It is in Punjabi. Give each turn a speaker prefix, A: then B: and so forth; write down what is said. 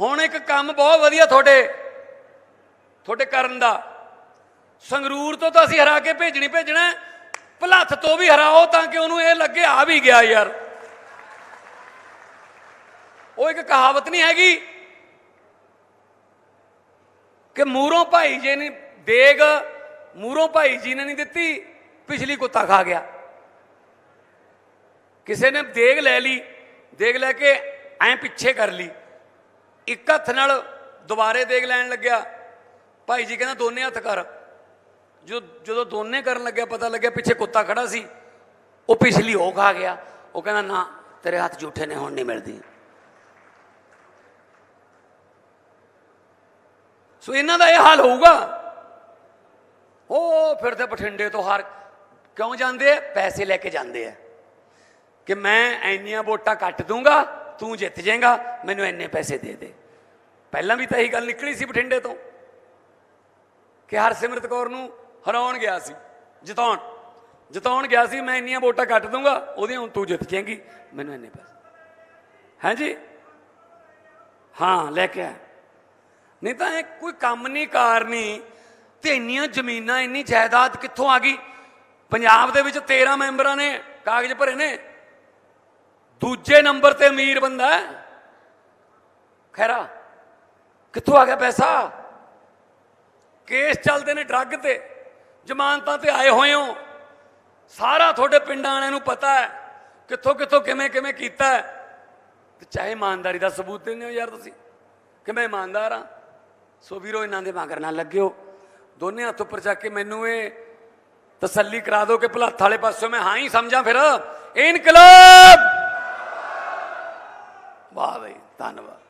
A: ਹੁਣ ਇੱਕ ਕੰਮ ਬਹੁਤ ਵਧੀਆ ਤੁਹਾਡੇ ਤੁਹਾਡੇ ਕਰਨ ਦਾ। ਸੰਗਰੂਰ ਤੋਂ ਤਾਂ ਅਸੀਂ ਹਰਾ ਕੇ ਭੇਜਣੀ, ਭੇਜਣਾ ਹੈ। ਭਲੱਥ ਤੋਂ ਵੀ ਹਰਾਓ ਤਾਂ ਕਿ ਉਹਨੂੰ ਇਹ ਲੱਗੇ, ਆ ਵੀ ਗਿਆ ਯਾਰ। ਉਹ ਇੱਕ ਕਹਾਵਤ ਨਹੀਂ ਹੈਗੀ ਕਿ ਮੂਰੋਂ ਭਾਈ ਜੀ ਨੇ ਦੇਗ, ਮੂਰੋਂ ਭਾਈ ਜੀ ਨੇ ਨਹੀਂ ਦਿੱਤੀ, ਪਿਛਲੀ ਕੁੱਤਾ ਖਾ ਗਿਆ। ਕਿਸੇ ਨੇ ਦੇਗ ਲੈ ਲਈ, ਦੇਗ ਲੈ ਕੇ ਐਂ ਪਿੱਛੇ ਕਰ ਲਈ। ਇੱਕ ਹੱਥ ਨਾਲ ਦੁਬਾਰੇ ਦੇਗ ਲੈਣ ਲੱਗਿਆ। ਭਾਈ ਜੀ ਕਹਿੰਦਾ ਦੋਨੇ ਹੱਥ ਕਰ। ਜੋ ਜਦੋਂ ਦੋਨੇ ਕਰਨ ਲੱਗਿਆ, ਪਤਾ ਲੱਗਿਆ ਪਿੱਛੇ ਕੁੱਤਾ ਖੜਾ ਸੀ। ਉਹ ਪਿਛਲੀ ਹੋ ਖਾ ਗਿਆ। ਉਹ ਕਹਿੰਦਾ, ਨਾ, ਤੇਰੇ ਹੱਥ ਝੂਠੇ ਨੇ, ਹੁਣ ਨਹੀਂ ਮਿਲਦੀ। ਸੋ ਇਹਨਾਂ ਦਾ ਇਹ ਹਾਲ ਹੋਊਗਾ। ਉਹ ਫਿਰ ਫਿਰਦੇ ਬਠਿੰਡੇ ਤੋਂ ਹਰ ਕਿਉਂ ਜਾਂਦੇ ਆ? ਪੈਸੇ ਲੈ ਕੇ ਜਾਂਦੇ ਆ। ਕਿ ਮੈਂ ਐਨੀਆਂ ਵੋਟਾਂ ਕੱਟ ਦੂੰਗਾ ਤੂੰ ਜਿੱਤ ਜਾਏਗਾ, ਮੈਨੂੰ ਇੰਨੇ ਪੈਸੇ ਦੇ ਦੇ। ਪਹਿਲਾਂ ਵੀ ਤਾਂ ਇਹੀ ਗੱਲ ਨਿਕਲੀ ਸੀ ਬਠਿੰਡੇ ਤੋਂ ਕਿ ਹਰਸਿਮਰਤ ਕੌਰ ਨੂੰ ਹਰਾਉਣ ਗਿਆ ਸੀ, ਜਿਤਾਉਣ। ਜਿਤਾਉਣ ਗਿਆ ਸੀ, ਮੈਂ ਇੰਨੀਆਂ ਵੋਟਾਂ ਕੱਟ ਦੂੰਗਾ, ਉਹਦੀਆਂ ਹੁਣ ਤੂੰ ਜਿੱਤ ਜਾਏਗੀ, ਮੈਨੂੰ ਇੰਨੇ ਪੈਸੇ। ਹਾਂਜੀ? ਹਾਂ, ਲੈ ਕੇ ਆ ਨਹੀਂ ਤਾਂ ਇਹ ਕੋਈ ਕੰਮ ਨਹੀਂ, ਕਾਰ ਨਹੀਂ, ਤੇ ਇੰਨੀਆਂ ਜ਼ਮੀਨਾਂ, ਇੰਨੀ ਜਾਇਦਾਦ ਕਿੱਥੋਂ ਆ ਗਈ? ਪੰਜਾਬ ਦੇ ਵਿੱਚ 13 ਮੈਂਬਰਾਂ ਨੇ ਕਾਗਜ਼ ਭਰੇ ਨੇ। ਦੂਜੇ ਨੰਬਰ ਤੇ ਅਮੀਰ ਬੰਦਾ ਹੈ। ਖੈਰਾ, ਕਿੱਥੋਂ ਆ ਗਿਆ ਪੈਸਾ? ਕੇਸ ਚੱਲਦੇ ਨੇ ਡਰੱਗ ਤੇ, ਜ਼ਮਾਨਤਾਂ ਤੇ ਆਏ ਹੋਏ ਹੋ। ਸਾਰਾ ਤੁਹਾਡੇ ਪਿੰਡਾਂ ਵਾਲਿਆਂ ਨੂੰ ਪਤਾ ਹੈ ਕਿੱਥੋਂ ਕਿੱਥੋਂ ਕਿਵੇਂ ਕਿਵੇਂ ਕੀਤਾ ਤੇ ਚਾਹੇ ਇਮਾਨਦਾਰੀ ਦਾ ਸਬੂਤ ਦਿੰਦੇ ਹੋ ਯਾਰ ਤੁਸੀਂ, ਕਿ ਮੈਂ ਇਮਾਨਦਾਰ ਹਾਂ। ਸੋ ਵੀਰੋ, ਇਹਨਾਂ ਦੇ ਮਗਰ ਨਾ ਲੱਗਿਓ। ਦੋਨੇ ਹੱਥ ਉੱਪਰ ਚੱਕ ਕੇ ਮੈਨੂੰ ਇਹ ਤਸੱਲੀ ਕਰਾ ਦਿਓ ਕਿ ਭਲੱਥ ਵਾਲੇ ਪਾਸੋਂ ਮੈਂ ਹਾਂ ਹੀ ਸਮਝਾਂ ਫਿਰ। ਇਨਕਲਾਬ! வாவை தானவா